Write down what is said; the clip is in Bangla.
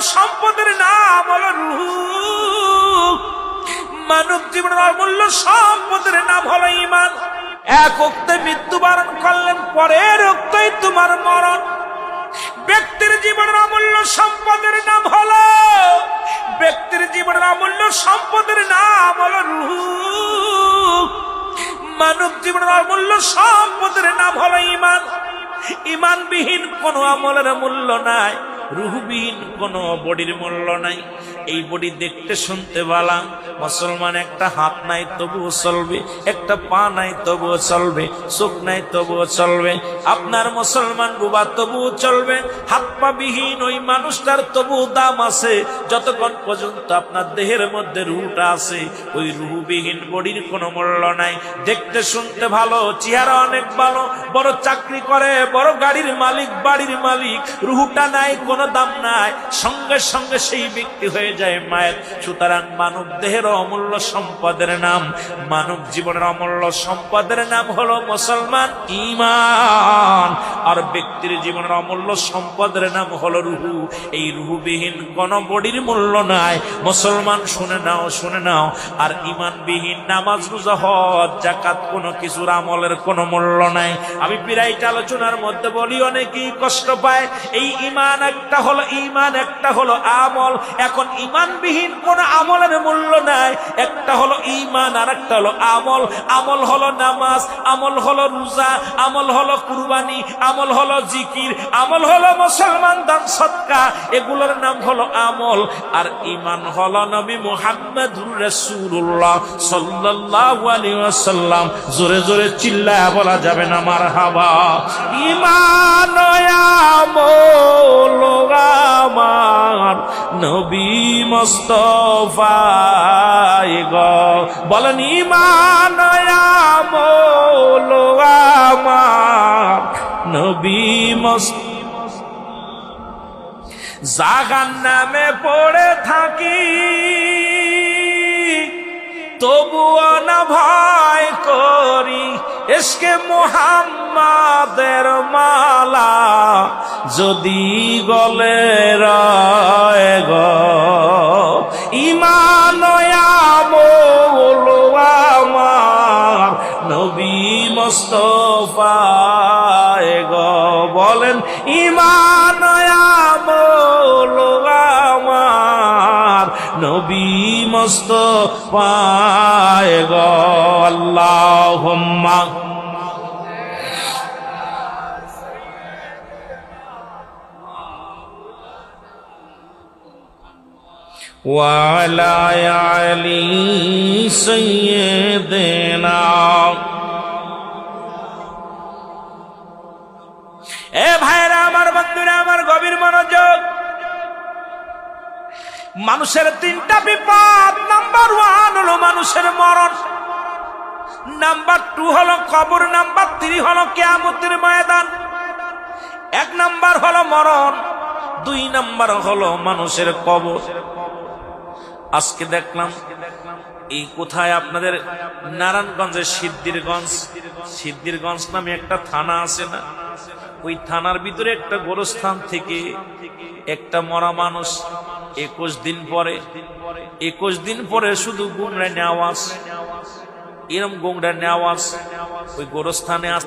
সম্পদের নাম হলো রুহু। মানব জীবনের অমূল্য সম্পদের নাম হলো ইমান এক অক্তে মৃত্যুবরণ করলেন, পরের অক্তই তোমার মরণ। ব্যক্তির জীবনের অমূল্য সম্পদের নাম হলো, ব্যক্তির জীবনের অমূল্য সম্পদের নাম হলো রুহু। মানব জীবনের অমূল্য সম্পদের নাম হলো ইমান ইমানবিহীন কোনো আমলের মূল্য নাই। রুহবিহীন কোনো বডির মূল্য নাই। এই বডি দেখতে শুনতে বালা মুসলমান একটা হাত নাই, তবুও চলবে। একটা পা নাই, তবুও চলবে। চোখ নাই, তবুও চলবে। আপনার মুসলমান বুবা তবুও চলবে। হাত পা বিহীন ওই মানুষটার তবুও দাম আছে। যতক্ষণ পর্যন্ত আপনার দেহের মধ্যে রুহটা আছে, ওই রুহবিহীন বডির কোনো মূল্য নাই। দেখতে শুনতে ভালো, চেহারা অনেক ভালো। বড় চাকরি করে, বড় গাড়ির মালিক, বাড়ির মালিক। রুহুটা নাই, কোনো দাম নাই। সঙ্গে সঙ্গে সেই ব্যক্তি হয়ে যায় মায়ের। সুতরাং মানব দেহের অমূল্য সম্পদের নাম, মানব জীবনের অমূল্য সম্পদের নাম হলো মুসলমান ইমান। আর ব্যক্তির জীবনের অমূল্য সম্পদের নাম হলো রুহু। এই রুহুবিহীন কোন বডির মূল্য নাই। মুসলমান শুনে নাও শুনে নাও। আর ইমানবিহীন নামাজ রোজা, হজ জাকাত কোনো কিছুর আমলের কোনো মূল্য নাই। আমি পিরাইট আলোচনার মধ্যে বলি, অনেকেই কষ্ট পায়। এই ইমান একটা হলো ইমান, একটা হলো আমল। এখন ইমানবিহীন কোন আমলের মূল্য নাই। একটা হলো ইমান আর একটা হলো আমল। আমল হলো নামাজ, আমল হলো রোজা, আমল হলো কুরবানি, আমল হলো জিকির, আমল হলো মুসলমান দান সৎকা এগুলোর নাম হলো আমল। আর ইমান হলো নবী মুহাম্মদুর রাসূলুল্লাহ সাল্লাল্লাহু আলাইহি ওয়াসাল্লাম। জোরে জোরে চিল্লায় বলা যাবে না, মারহাবা। ইমান আমল আমার নবী মুস্তাফায় গ। বলেন ইমান নবী জাগান নামে পড়ে থাকি, তবুও না ভয় করি। এসকে মোহাম্মদের মালা যদি গলে রয় বলেন ইমান আমল আমার নবী মোস্তফায় গ আল্লাহুম্মা وعلى علي سيدنا এ ভাইরা আমার বন্ধুরা, আমার গভীর মনোযোগ। মানুষের তিনটা বিপদ। নাম্বার ওয়ান হলো মানুষের মরণ। নাম্বার টু হলো কবর। নাম্বার থ্রি হলো কেয়ামতের ময়দান। এক নাম্বার হলো মরণ। দুই নাম্বার হলো মানুষের কবর। আজকে দেখলাম, এই কোথায় আপনাদের? নারায়ণগঞ্জের সিদ্ধিরগঞ্জ। সিদ্ধিরগঞ্জ নামে একটা থানা আছে না? ওই থানার ভিতরে একটা গোরস্থান থেকে একটা মরা মানুষ একুশ দিন পরে, একুশ দিন পরে শুধু গুমরা নেওয়াজ এরম গুমরা নেওয়াজ ওই গোরস্থানে আস